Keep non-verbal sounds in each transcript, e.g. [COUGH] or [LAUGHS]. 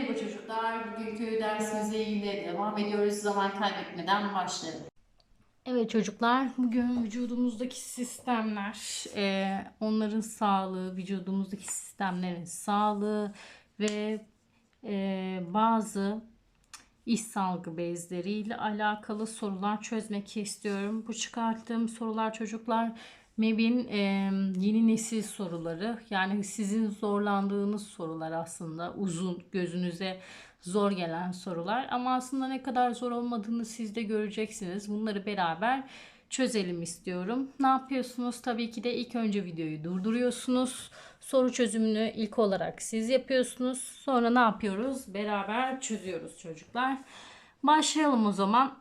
Merhaba çocuklar. Bugünkü dersimize yine devam ediyoruz. Zaman kaybetmeden başlayalım. Evet çocuklar, bugün vücudumuzdaki sistemler, e, onların sağlığı, vücudumuzdaki sistemlerin sağlığı ve e, bazı iş salgı bezleriyle alakalı sorular çözmek istiyorum. Bu çıkarttığım sorular çocuklar MEB'in e, yeni nesil soruları. Yani sizin zorlandığınız sorular aslında uzun gözünüze zor gelen sorular. Ama aslında ne kadar zor olmadığını siz de göreceksiniz. Bunları beraber çözelim istiyorum. Ne yapıyorsunuz? Tabii ki de ilk önce videoyu durduruyorsunuz. Soru çözümünü ilk olarak siz yapıyorsunuz. Sonra ne yapıyoruz? Beraber çözüyoruz çocuklar. Başlayalım o zaman.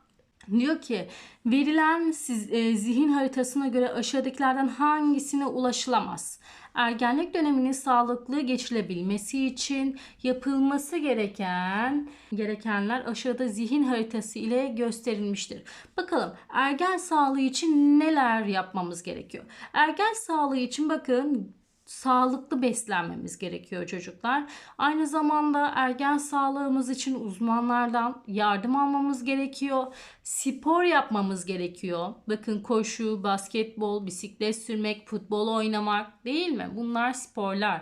Diyor ki verilen siz, e, zihin haritasına göre aşağıdakilerden hangisine ulaşılamaz? Ergenlik döneminin sağlıklı geçilebilmesi için yapılması gereken gerekenler aşağıda zihin haritası ile gösterilmiştir. Bakalım ergen sağlığı için neler yapmamız gerekiyor? Ergen sağlığı için bakın sağlıklı beslenmemiz gerekiyor çocuklar. Aynı zamanda ergen sağlığımız için uzmanlardan yardım almamız gerekiyor. Spor yapmamız gerekiyor. Bakın koşu, basketbol, bisiklet sürmek, futbol oynamak değil mi? Bunlar sporlar.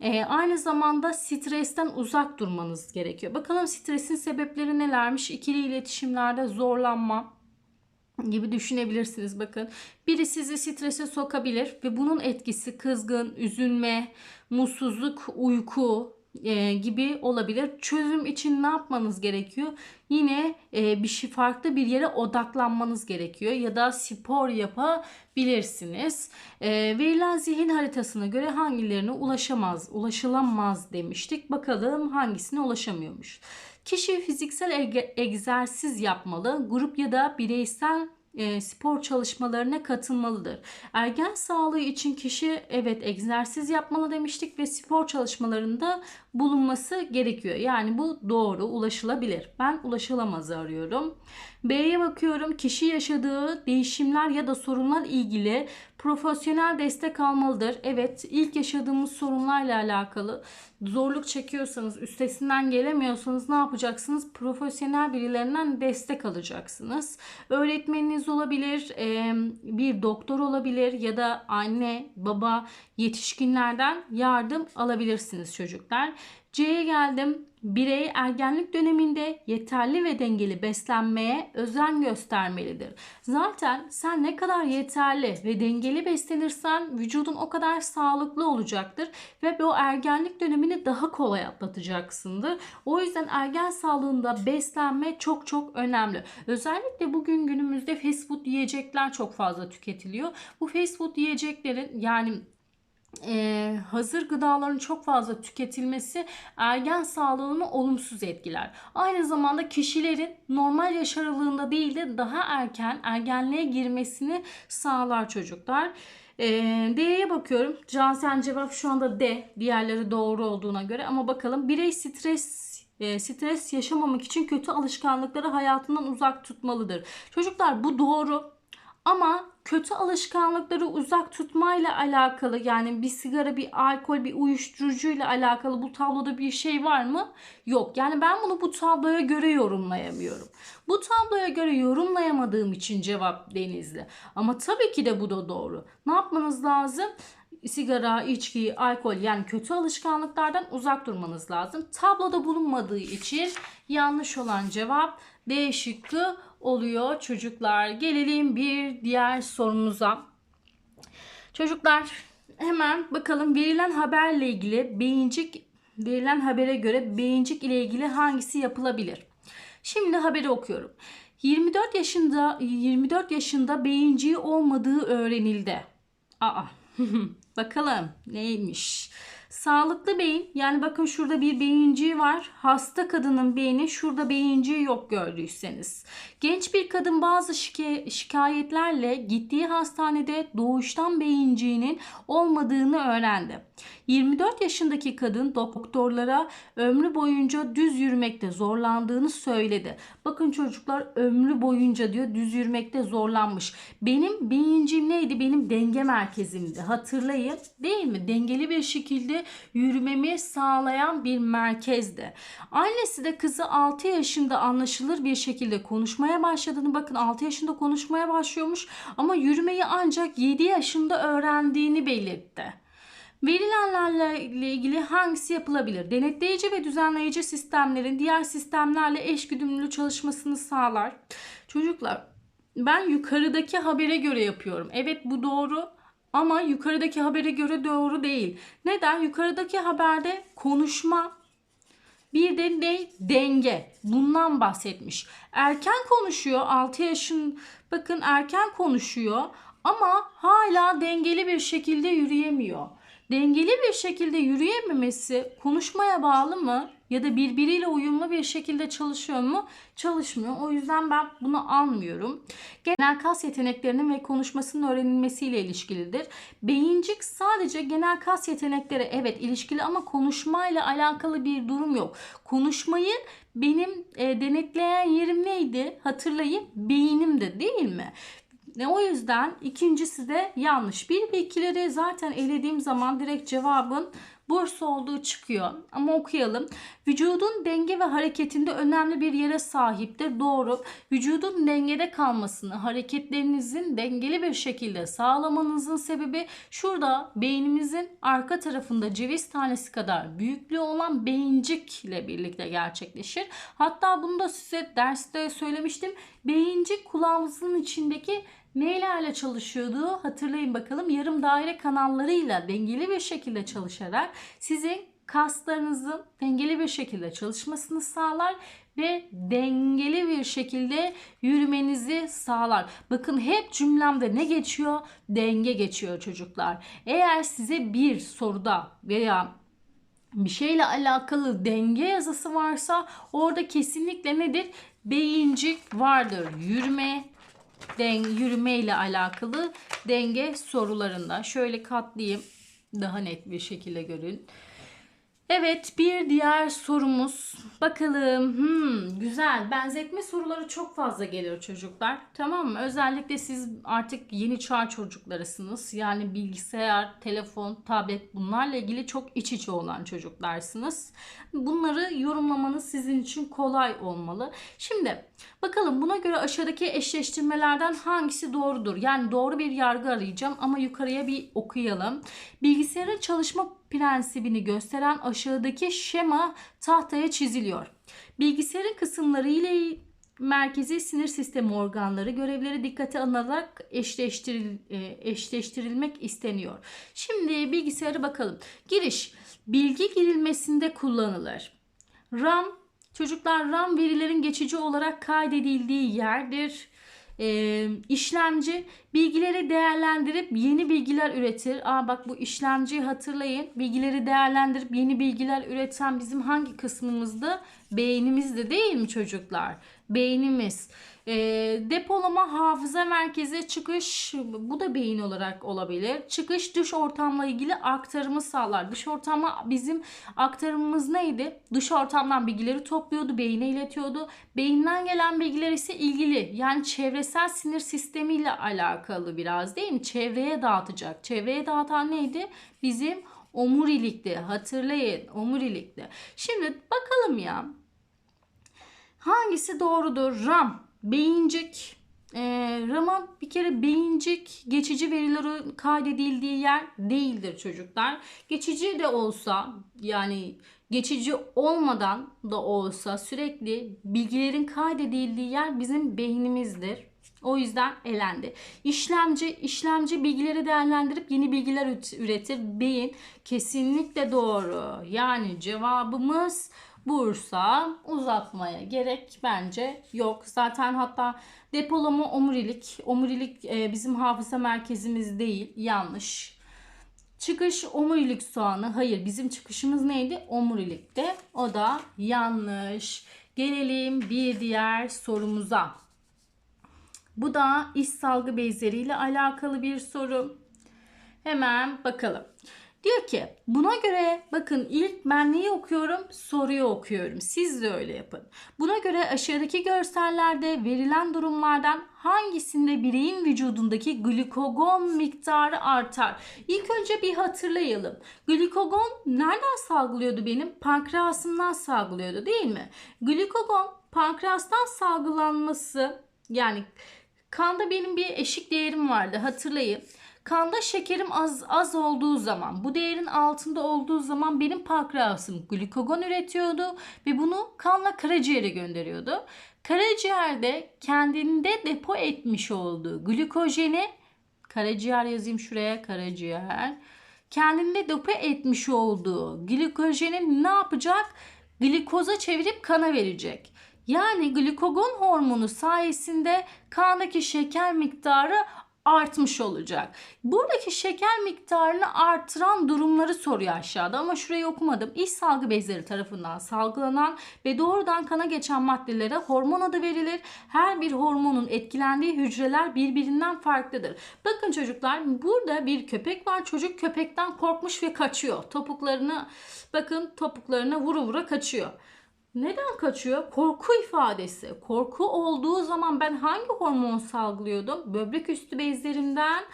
Ee, aynı zamanda stresten uzak durmanız gerekiyor. Bakalım stresin sebepleri nelermiş? İkili iletişimlerde zorlanma, gibi düşünebilirsiniz bakın. Biri sizi strese sokabilir ve bunun etkisi kızgın, üzülme, mutsuzluk, uyku e, gibi olabilir. Çözüm için ne yapmanız gerekiyor? Yine e, bir şey farklı bir yere odaklanmanız gerekiyor ya da spor yapabilirsiniz. E, verilen zihin haritasına göre hangilerine ulaşamaz, ulaşılamaz demiştik. Bakalım hangisine ulaşamıyormuş. Kişi fiziksel egzersiz yapmalı, grup ya da bireysel e, spor çalışmalarına katılmalıdır. Ergen sağlığı için kişi evet egzersiz yapmalı demiştik ve spor çalışmalarında bulunması gerekiyor. Yani bu doğru, ulaşılabilir. Ben ulaşılamazı arıyorum. B'ye bakıyorum. Kişi yaşadığı değişimler ya da sorunlar ilgili profesyonel destek almalıdır. Evet, ilk yaşadığımız sorunlarla alakalı zorluk çekiyorsanız, üstesinden gelemiyorsanız ne yapacaksınız? Profesyonel birilerinden destek alacaksınız. Öğretmeniniz olabilir, bir doktor olabilir ya da anne, baba, yetişkinlerden yardım alabilirsiniz çocuklar. C'ye geldim. Birey ergenlik döneminde yeterli ve dengeli beslenmeye özen göstermelidir. Zaten sen ne kadar yeterli ve dengeli beslenirsen vücudun o kadar sağlıklı olacaktır ve o ergenlik dönemini daha kolay atlatacaksındır. O yüzden ergen sağlığında beslenme çok çok önemli. Özellikle bugün günümüzde fast food yiyecekler çok fazla tüketiliyor. Bu fast food yiyeceklerin yani e, hazır gıdaların çok fazla tüketilmesi ergen sağlığını olumsuz etkiler. Aynı zamanda kişilerin normal yaş aralığında değil de daha erken ergenliğe girmesini sağlar çocuklar. E, D'ye bakıyorum. Cansen cevap şu anda D. Diğerleri doğru olduğuna göre ama bakalım birey stres e, stres yaşamamak için kötü alışkanlıkları hayatından uzak tutmalıdır. Çocuklar bu doğru. Ama kötü alışkanlıkları uzak tutmayla alakalı yani bir sigara, bir alkol, bir uyuşturucuyla alakalı bu tabloda bir şey var mı? Yok. Yani ben bunu bu tabloya göre yorumlayamıyorum. Bu tabloya göre yorumlayamadığım için cevap Denizli. Ama tabii ki de bu da doğru. Ne yapmanız lazım? sigara, içki, alkol yani kötü alışkanlıklardan uzak durmanız lazım. Tabloda bulunmadığı için yanlış olan cevap D şıkkı oluyor çocuklar. Gelelim bir diğer sorumuza. Çocuklar hemen bakalım verilen haberle ilgili beyincik verilen habere göre beyincik ile ilgili hangisi yapılabilir? Şimdi haberi okuyorum. 24 yaşında 24 yaşında beyinciği olmadığı öğrenildi. Aa. [LAUGHS] Bakalım neymiş? Sağlıklı beyin yani bakın şurada bir beyinciği var. Hasta kadının beyni şurada beyinciği yok gördüyseniz. Genç bir kadın bazı şike- şikayetlerle gittiği hastanede doğuştan beyinciğinin olmadığını öğrendi. 24 yaşındaki kadın doktorlara ömrü boyunca düz yürümekte zorlandığını söyledi. Bakın çocuklar ömrü boyunca diyor düz yürümekte zorlanmış. Benim beyincim neydi? Benim denge merkezimdi. Hatırlayın değil mi? Dengeli bir şekilde yürümemi sağlayan bir merkezdi. Annesi de kızı 6 yaşında anlaşılır bir şekilde konuşmaya başladığını bakın 6 yaşında konuşmaya başlıyormuş ama yürümeyi ancak 7 yaşında öğrendiğini belirtti. Verilenlerle ilgili hangisi yapılabilir? Denetleyici ve düzenleyici sistemlerin diğer sistemlerle eşgüdümlü çalışmasını sağlar. Çocuklar ben yukarıdaki habere göre yapıyorum. Evet bu doğru ama yukarıdaki habere göre doğru değil. Neden? Yukarıdaki haberde konuşma bir de ne? Denge. Bundan bahsetmiş. Erken konuşuyor. 6 yaşın bakın erken konuşuyor ama hala dengeli bir şekilde yürüyemiyor. Dengeli bir şekilde yürüyememesi konuşmaya bağlı mı? Ya da birbiriyle uyumlu bir şekilde çalışıyor mu? Çalışmıyor. O yüzden ben bunu almıyorum. Genel kas yeteneklerinin ve konuşmasının öğrenilmesiyle ilişkilidir. Beyincik sadece genel kas yetenekleri evet ilişkili ama konuşmayla alakalı bir durum yok. Konuşmayı benim e, denetleyen yerim neydi? Hatırlayın beyinimdi değil mi? Ne o yüzden ikincisi de yanlış. Bir ve ikileri zaten elediğim zaman direkt cevabın Bursa olduğu çıkıyor. Ama okuyalım. Vücudun denge ve hareketinde önemli bir yere sahiptir. Doğru. Vücudun dengede kalmasını, hareketlerinizin dengeli bir şekilde sağlamanızın sebebi şurada beynimizin arka tarafında ceviz tanesi kadar büyüklüğü olan beyincik ile birlikte gerçekleşir. Hatta bunu da size derste söylemiştim. Beyincik kulağımızın içindeki Neylerle çalışıyordu? Hatırlayın bakalım. Yarım daire kanallarıyla dengeli bir şekilde çalışarak sizin kaslarınızın dengeli bir şekilde çalışmasını sağlar ve dengeli bir şekilde yürümenizi sağlar. Bakın hep cümlemde ne geçiyor? Denge geçiyor çocuklar. Eğer size bir soruda veya bir şeyle alakalı denge yazısı varsa orada kesinlikle nedir? Beyincik vardır. Yürüme, den yürüme ile alakalı denge sorularında. Şöyle katlayayım daha net bir şekilde görün. Evet bir diğer sorumuz. Bakalım. Hmm, güzel. Benzetme soruları çok fazla geliyor çocuklar. Tamam mı? Özellikle siz artık yeni çağ çocuklarısınız. Yani bilgisayar, telefon, tablet bunlarla ilgili çok iç içe olan çocuklarsınız. Bunları yorumlamanız sizin için kolay olmalı. Şimdi bakalım buna göre aşağıdaki eşleştirmelerden hangisi doğrudur? Yani doğru bir yargı arayacağım ama yukarıya bir okuyalım. Bilgisayarın çalışma prensibini gösteren aşağıdaki şema tahtaya çiziliyor. Bilgisayarın kısımları ile merkezi sinir sistemi organları görevleri dikkate alınarak eşleştiril, e, eşleştirilmek isteniyor. Şimdi bilgisayarı bakalım. Giriş bilgi girilmesinde kullanılır. RAM çocuklar RAM verilerin geçici olarak kaydedildiği yerdir e, işlemci bilgileri değerlendirip yeni bilgiler üretir. Aa bak bu işlemciyi hatırlayın. Bilgileri değerlendirip yeni bilgiler üreten bizim hangi kısmımızda? Beynimizde değil mi çocuklar? Beynimiz. E, depolama hafıza merkezi çıkış bu da beyin olarak olabilir. Çıkış dış ortamla ilgili aktarımı sağlar. Dış ortama bizim aktarımımız neydi? Dış ortamdan bilgileri topluyordu, beyine iletiyordu. Beyinden gelen bilgiler ise ilgili yani çevresel sinir sistemiyle alakalı biraz değil mi? Çevreye dağıtacak. Çevreye dağıtan neydi? Bizim omurilikti. Hatırlayın omurilikti. Şimdi bakalım ya. Hangisi doğrudur? RAM beyincik e, RAM'a bir kere beyincik geçici verilerin kaydedildiği yer değildir çocuklar. Geçici de olsa yani geçici olmadan da olsa sürekli bilgilerin kaydedildiği yer bizim beynimizdir. O yüzden elendi. İşlemci, işlemci bilgileri değerlendirip yeni bilgiler üretir. Beyin kesinlikle doğru. Yani cevabımız Bursa uzatmaya gerek bence yok. Zaten hatta depolama omurilik. Omurilik e, bizim hafıza merkezimiz değil. Yanlış. Çıkış omurilik soğanı. Hayır bizim çıkışımız neydi? Omurilikte. O da yanlış. Gelelim bir diğer sorumuza. Bu da iç salgı bezleriyle alakalı bir soru. Hemen bakalım. Diyor ki buna göre bakın ilk ben neyi okuyorum? Soruyu okuyorum. Siz de öyle yapın. Buna göre aşağıdaki görsellerde verilen durumlardan hangisinde bireyin vücudundaki glikogon miktarı artar? İlk önce bir hatırlayalım. Glikogon nereden salgılıyordu benim? Pankreasımdan salgılıyordu değil mi? Glikogon pankreastan salgılanması yani kanda benim bir eşik değerim vardı hatırlayın. Kanda şekerim az az olduğu zaman, bu değerin altında olduğu zaman benim pankreasım glikogon üretiyordu ve bunu kanla karaciğere gönderiyordu. Karaciğerde kendinde depo etmiş olduğu glikojeni karaciğer yazayım şuraya karaciğer kendinde depo etmiş olduğu glikojeni ne yapacak? Glikoza çevirip kana verecek. Yani glikogon hormonu sayesinde kandaki şeker miktarı artmış olacak. Buradaki şeker miktarını artıran durumları soruyor aşağıda ama şurayı okumadım. İç salgı bezleri tarafından salgılanan ve doğrudan kana geçen maddelere hormon adı verilir. Her bir hormonun etkilendiği hücreler birbirinden farklıdır. Bakın çocuklar burada bir köpek var. Çocuk köpekten korkmuş ve kaçıyor. Topuklarını bakın topuklarına vura vura kaçıyor. Neden kaçıyor? Korku ifadesi. Korku olduğu zaman ben hangi hormon salgılıyordum? Böbrek üstü bezlerimden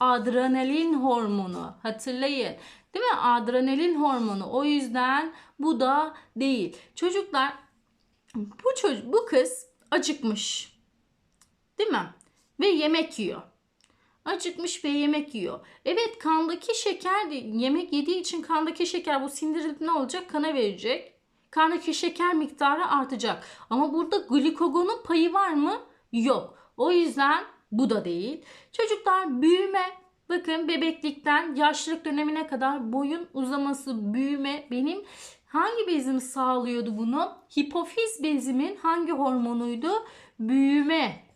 adrenalin hormonu. Hatırlayın. Değil mi? Adrenalin hormonu. O yüzden bu da değil. Çocuklar bu çocuk bu kız acıkmış. Değil mi? Ve yemek yiyor. Acıkmış ve yemek yiyor. Evet kandaki şeker yemek yediği için kandaki şeker bu sindirilip ne olacak? Kana verecek. Kandaki şeker miktarı artacak. Ama burada glikogonun payı var mı? Yok. O yüzden bu da değil. Çocuklar büyüme bakın bebeklikten yaşlılık dönemine kadar boyun uzaması, büyüme benim hangi bezim sağlıyordu bunu? Hipofiz bezimin hangi hormonuydu? Büyüme.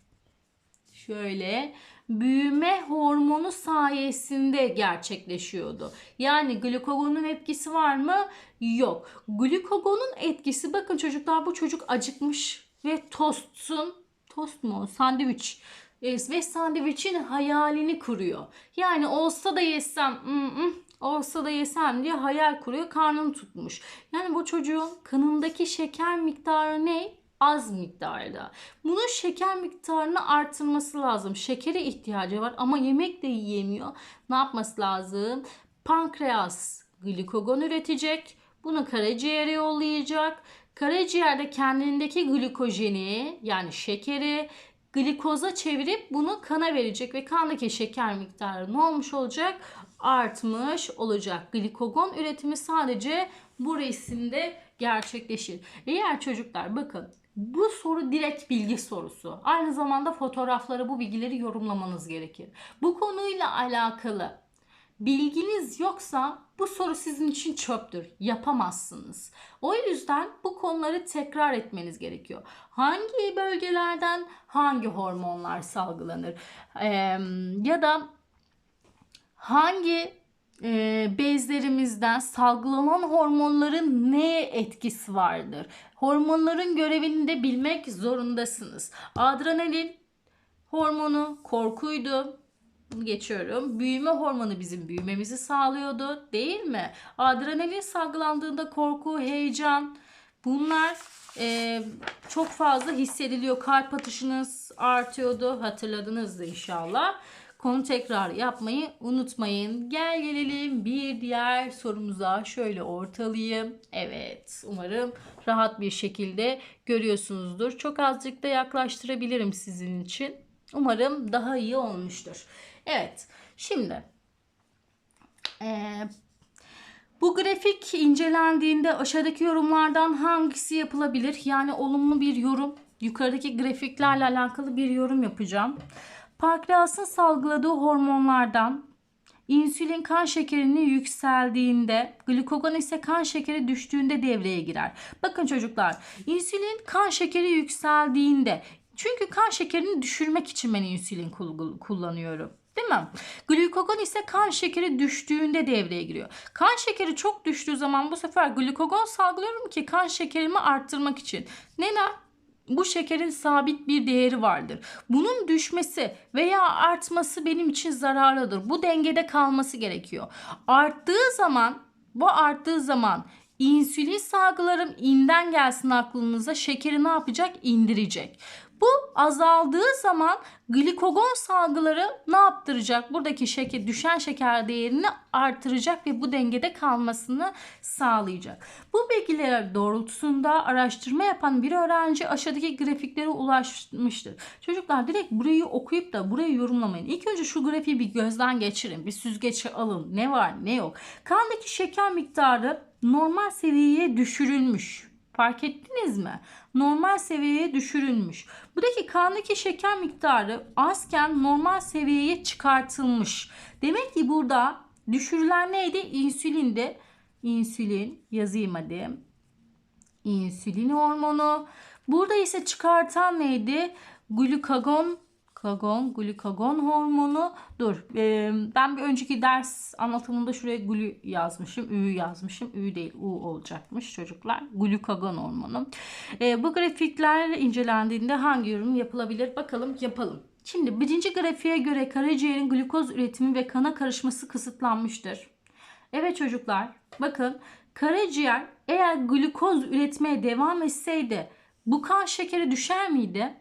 Şöyle büyüme hormonu sayesinde gerçekleşiyordu. Yani glikogonun etkisi var mı? Yok. Glikogonun etkisi bakın çocuklar bu çocuk acıkmış ve tostsun tost mu sandviç e, ve sandviçin hayalini kuruyor. Yani olsa da yesem mm, mm, olsa da yesem diye hayal kuruyor karnını tutmuş. Yani bu çocuğun kanındaki şeker miktarı ne? Az miktarda. Bunun şeker miktarını artırması lazım. Şekere ihtiyacı var ama yemek de yiyemiyor. Ne yapması lazım? Pankreas glikogon üretecek. Bunu karaciğere yollayacak. Karaciğerde kendindeki glikojeni yani şekeri glikoza çevirip bunu kana verecek ve kandaki şeker miktarı ne olmuş olacak? Artmış olacak. Glikogon üretimi sadece bu resimde gerçekleşir. Eğer çocuklar bakın bu soru direkt bilgi sorusu. Aynı zamanda fotoğraflara bu bilgileri yorumlamanız gerekir. Bu konuyla alakalı bilginiz yoksa bu soru sizin için çöptür. Yapamazsınız. O yüzden bu konuları tekrar etmeniz gerekiyor. Hangi bölgelerden hangi hormonlar salgılanır? Ee, ya da hangi e, bezlerimizden salgılanan hormonların neye etkisi vardır? Hormonların görevini de bilmek zorundasınız. Adrenalin hormonu korkuydu. Bunu geçiyorum. Büyüme hormonu bizim büyümemizi sağlıyordu değil mi? Adrenalin salgılandığında korku, heyecan bunlar e, çok fazla hissediliyor. Kalp atışınız artıyordu. Hatırladınız inşallah. Konu tekrar yapmayı unutmayın. Gel gelelim bir diğer sorumuza. Şöyle ortalayayım. Evet umarım rahat bir şekilde görüyorsunuzdur. Çok azıcık da yaklaştırabilirim sizin için. Umarım daha iyi olmuştur. Evet şimdi ee, bu grafik incelendiğinde aşağıdaki yorumlardan hangisi yapılabilir? Yani olumlu bir yorum. Yukarıdaki grafiklerle alakalı bir yorum yapacağım. Pankreasın salgıladığı hormonlardan insülin kan şekerini yükseldiğinde, glikogon ise kan şekeri düştüğünde devreye girer. Bakın çocuklar, insülin kan şekeri yükseldiğinde çünkü kan şekerini düşürmek için ben insülin kullanıyorum. Değil mi? Glikogon ise kan şekeri düştüğünde devreye giriyor. Kan şekeri çok düştüğü zaman bu sefer glikogon salgılıyorum ki kan şekerimi arttırmak için. Neden? Bu şekerin sabit bir değeri vardır. Bunun düşmesi veya artması benim için zararlıdır. Bu dengede kalması gerekiyor. Arttığı zaman bu arttığı zaman insülin salgılarım inden gelsin aklınıza şekeri ne yapacak? İndirecek. Bu azaldığı zaman glikogon salgıları ne yaptıracak? Buradaki şeker düşen şeker değerini artıracak ve bu dengede kalmasını sağlayacak. Bu bilgiler doğrultusunda araştırma yapan bir öğrenci aşağıdaki grafiklere ulaşmıştır. Çocuklar direkt burayı okuyup da burayı yorumlamayın. İlk önce şu grafiği bir gözden geçirin. Bir süzgeçe alın. Ne var ne yok. Kandaki şeker miktarı normal seviyeye düşürülmüş. Fark ettiniz mi? Normal seviyeye düşürülmüş. Buradaki kandaki şeker miktarı azken normal seviyeye çıkartılmış. Demek ki burada düşürülen neydi? İnsülindi. İnsülin yazayım hadi. İnsülin hormonu. Burada ise çıkartan neydi? Glukagon Glukagon, glukagon hormonu. Dur e, ben bir önceki ders anlatımında şuraya glu yazmışım. Ü yazmışım. Ü değil U olacakmış çocuklar. Glukagon hormonu. E, bu grafikler incelendiğinde hangi yorum yapılabilir? Bakalım yapalım. Şimdi birinci grafiğe göre karaciğerin glukoz üretimi ve kana karışması kısıtlanmıştır. Evet çocuklar bakın karaciğer eğer glukoz üretmeye devam etseydi bu kan şekeri düşer miydi?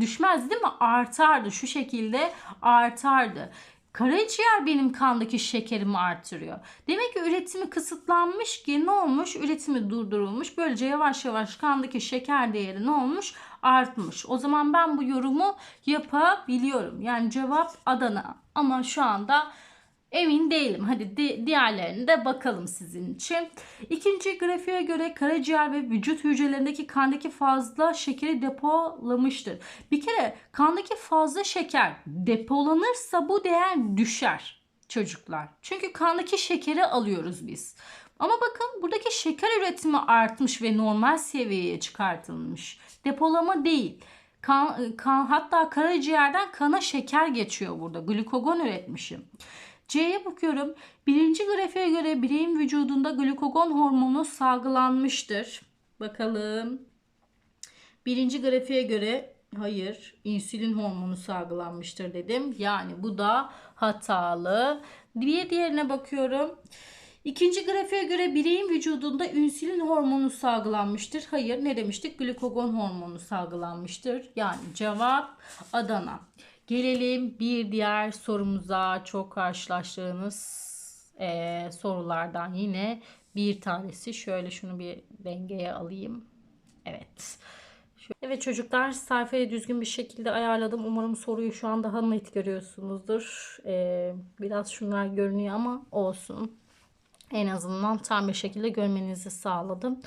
Düşmez değil mi? Artardı. Şu şekilde artardı. Karaciğer benim kandaki şekerimi artırıyor. Demek ki üretimi kısıtlanmış ki ne olmuş? Üretimi durdurulmuş. Böylece yavaş yavaş kandaki şeker değeri ne olmuş? Artmış. O zaman ben bu yorumu yapabiliyorum. Yani cevap Adana. Ama şu anda Emin değilim. Hadi di- diğerlerine de bakalım sizin için. İkinci grafiğe göre karaciğer ve vücut hücrelerindeki kandaki fazla şekeri depolamıştır. Bir kere kandaki fazla şeker depolanırsa bu değer düşer çocuklar. Çünkü kandaki şekeri alıyoruz biz. Ama bakın buradaki şeker üretimi artmış ve normal seviyeye çıkartılmış. Depolama değil. Kan, kan, hatta karaciğerden kana şeker geçiyor burada. Glukagon üretmişim. C'ye bakıyorum. Birinci grafiğe göre bireyin vücudunda glukagon hormonu salgılanmıştır. Bakalım. Birinci grafiğe göre hayır insülin hormonu salgılanmıştır dedim. Yani bu da hatalı. Bir diğerine bakıyorum. İkinci grafiğe göre bireyin vücudunda insülin hormonu salgılanmıştır. Hayır ne demiştik? Glukagon hormonu salgılanmıştır. Yani cevap Adana. Gelelim bir diğer sorumuza çok karşılaştığınız e, sorulardan yine bir tanesi. Şöyle şunu bir dengeye alayım. Evet. Evet çocuklar sayfayı düzgün bir şekilde ayarladım. Umarım soruyu şu an daha net görüyorsunuzdur. Ee, biraz şunlar görünüyor ama olsun en azından tam bir şekilde görmenizi sağladım.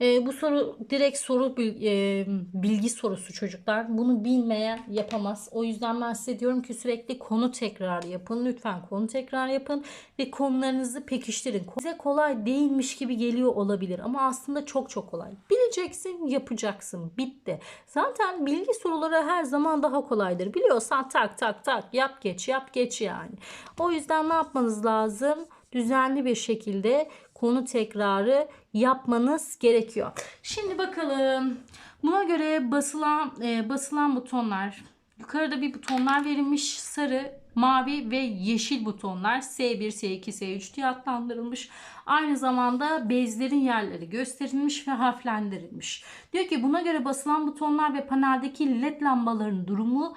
E, bu soru direkt soru e, bilgi sorusu çocuklar. Bunu bilmeyen yapamaz. O yüzden ben size diyorum ki sürekli konu tekrar yapın. Lütfen konu tekrar yapın ve konularınızı pekiştirin. Size kolay değilmiş gibi geliyor olabilir ama aslında çok çok kolay. Bileceksin, yapacaksın. Bitti. Zaten bilgi soruları her zaman daha kolaydır. Biliyorsan tak tak tak yap geç yap geç yani. O yüzden ne yapmanız lazım? Düzenli bir şekilde konu tekrarı yapmanız gerekiyor. Şimdi bakalım. Buna göre basılan e, basılan butonlar yukarıda bir butonlar verilmiş sarı, mavi ve yeşil butonlar S1, S2, S3 diye adlandırılmış. Aynı zamanda bezlerin yerleri gösterilmiş ve harflendirilmiş. Diyor ki buna göre basılan butonlar ve paneldeki led lambaların durumu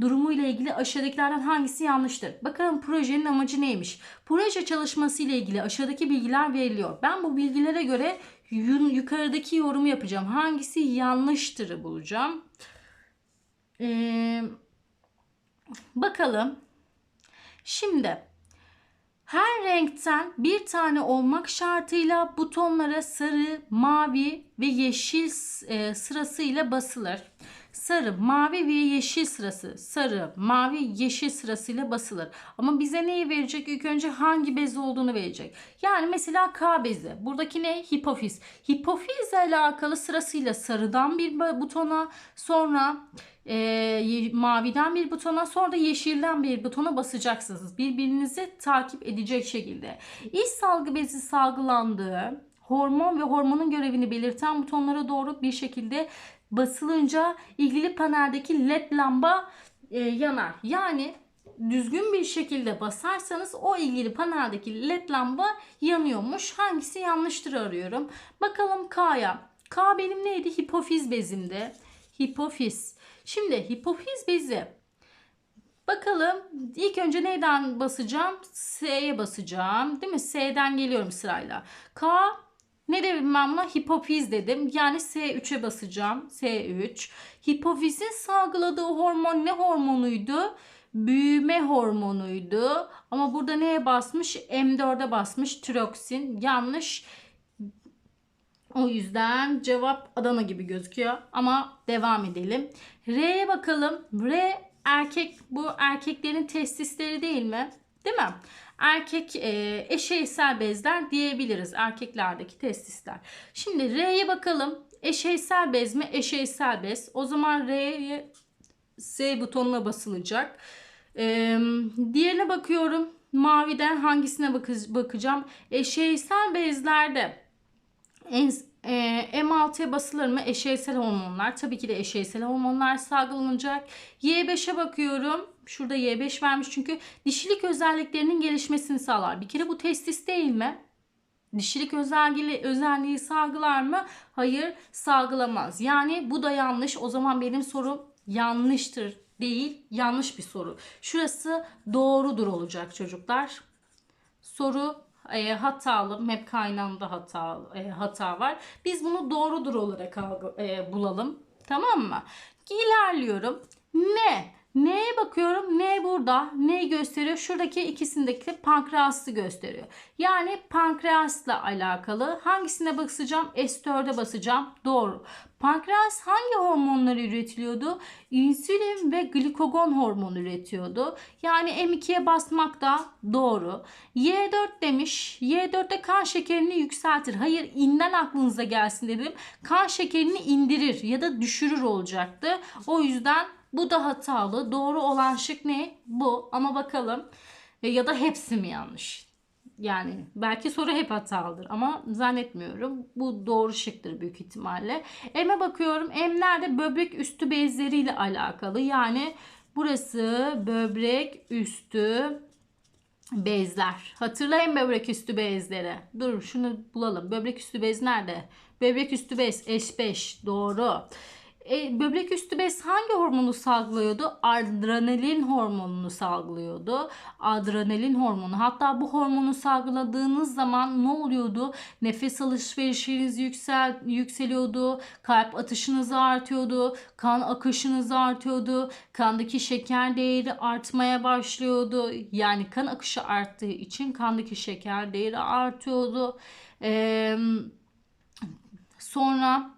durumu ile ilgili aşağıdakilerden hangisi yanlıştır? Bakalım projenin amacı neymiş? Proje çalışması ile ilgili aşağıdaki bilgiler veriliyor. Ben bu bilgilere göre yukarıdaki yorumu yapacağım. Hangisi yanlıştır bulacağım. Ee, bakalım. Şimdi her renkten bir tane olmak şartıyla butonlara sarı, mavi ve yeşil sırasıyla basılır sarı, mavi ve yeşil sırası, sarı, mavi, yeşil sırasıyla basılır. Ama bize neyi verecek? İlk önce hangi bez olduğunu verecek. Yani mesela K bezi. Buradaki ne? Hipofiz. Hipofizle alakalı sırasıyla sarıdan bir butona, sonra e, maviden bir butona, sonra da yeşilden bir butona basacaksınız. Birbirinizi takip edecek şekilde. İç salgı bezi salgılandığı hormon ve hormonun görevini belirten butonlara doğru bir şekilde basılınca ilgili paneldeki led lamba e, yanar. Yani düzgün bir şekilde basarsanız o ilgili paneldeki led lamba yanıyormuş. Hangisi yanlıştır arıyorum. Bakalım K'ya. K benim neydi? Hipofiz bezimde. Hipofiz. Şimdi hipofiz bezi. Bakalım ilk önce neyden basacağım? S'ye basacağım. Değil mi? S'den geliyorum sırayla. K ne dedim ben buna? Hipofiz dedim. Yani S3'e basacağım. S3. Hipofizin salgıladığı hormon ne hormonuydu? Büyüme hormonuydu. Ama burada neye basmış? M4'e basmış. Tiroksin. Yanlış. O yüzden cevap Adana gibi gözüküyor. Ama devam edelim. R'ye bakalım. R erkek bu erkeklerin testisleri değil mi? Değil mi? Erkek e, eşeysel bezler diyebiliriz. Erkeklerdeki testisler. Şimdi R'ye bakalım. Eşeysel bez mi? Eşeysel bez. O zaman R'ye S butonuna basılacak. E, diğerine bakıyorum. Maviden hangisine bakı- bakacağım? Eşeysel bezlerde en, e, M6'ya basılır mı? Eşeysel hormonlar. Tabii ki de eşeysel hormonlar salgılanacak. Y5'e bakıyorum. Şurada Y5 vermiş çünkü dişilik özelliklerinin gelişmesini sağlar. Bir kere bu testis değil mi? Dişilik özelliği, özelliği salgılar mı? Hayır salgılamaz. Yani bu da yanlış. O zaman benim sorum yanlıştır değil yanlış bir soru. Şurası doğrudur olacak çocuklar. Soru e, hatalı, map kaynağında hata e, hata var. Biz bunu doğrudur olarak e, bulalım. Tamam mı? İlerliyorum. Ne? Neye bakıyorum? Ne burada? Neyi gösteriyor? Şuradaki ikisindeki de pankreası gösteriyor. Yani pankreasla alakalı. Hangisine basacağım? S4'e basacağım. Doğru. Pankreas hangi hormonları üretiliyordu? İnsülin ve glikogon hormonu üretiyordu. Yani M2'ye basmak da doğru. Y4 demiş. Y4'te kan şekerini yükseltir. Hayır inden aklınıza gelsin dedim. Kan şekerini indirir ya da düşürür olacaktı. O yüzden bu da hatalı. Doğru olan şık ne? Bu. Ama bakalım. E, Ya da hepsi mi yanlış? Yani belki soru hep hatalıdır ama zannetmiyorum. Bu doğru şıktır büyük ihtimalle. M'e bakıyorum. M nerede? Böbrek üstü bezleriyle alakalı. Yani burası böbrek üstü bezler. Hatırlayın böbrek üstü bezleri. Dur şunu bulalım. Böbrek üstü bez nerede? Böbrek üstü bez H5 doğru. E, böbrek üstü bez hangi hormonu salgılıyordu? Adrenalin hormonunu salgılıyordu. Adrenalin hormonu. Hatta bu hormonu salgıladığınız zaman ne oluyordu? Nefes alışverişiniz yüksel, yükseliyordu. Kalp atışınız artıyordu. Kan akışınız artıyordu. Kandaki şeker değeri artmaya başlıyordu. Yani kan akışı arttığı için kandaki şeker değeri artıyordu. Eee sonra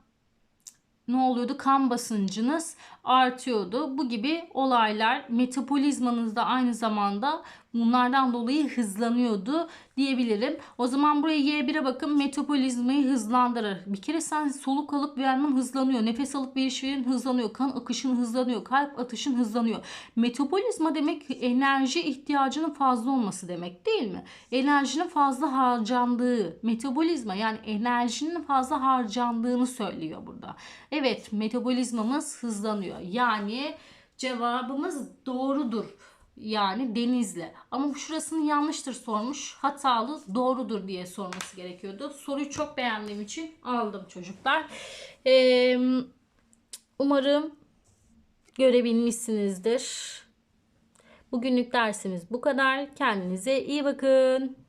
ne oluyordu? Kan basıncınız artıyordu. Bu gibi olaylar metabolizmanız da aynı zamanda bunlardan dolayı hızlanıyordu diyebilirim. O zaman buraya Y1'e bakın metabolizmayı hızlandırır. Bir kere sen soluk alıp vermen hızlanıyor. Nefes alıp verişlerin hızlanıyor. Kan akışın hızlanıyor. Kalp atışın hızlanıyor. Metabolizma demek enerji ihtiyacının fazla olması demek değil mi? Enerjinin fazla harcandığı metabolizma yani enerjinin fazla harcandığını söylüyor burada. Evet metabolizmamız hızlanıyor. Yani cevabımız doğrudur. Yani denizli. Ama şurasını yanlıştır sormuş. Hatalı doğrudur diye sorması gerekiyordu. Soruyu çok beğendiğim için aldım çocuklar. Ee, umarım görebilmişsinizdir. Bugünlük dersimiz bu kadar. Kendinize iyi bakın.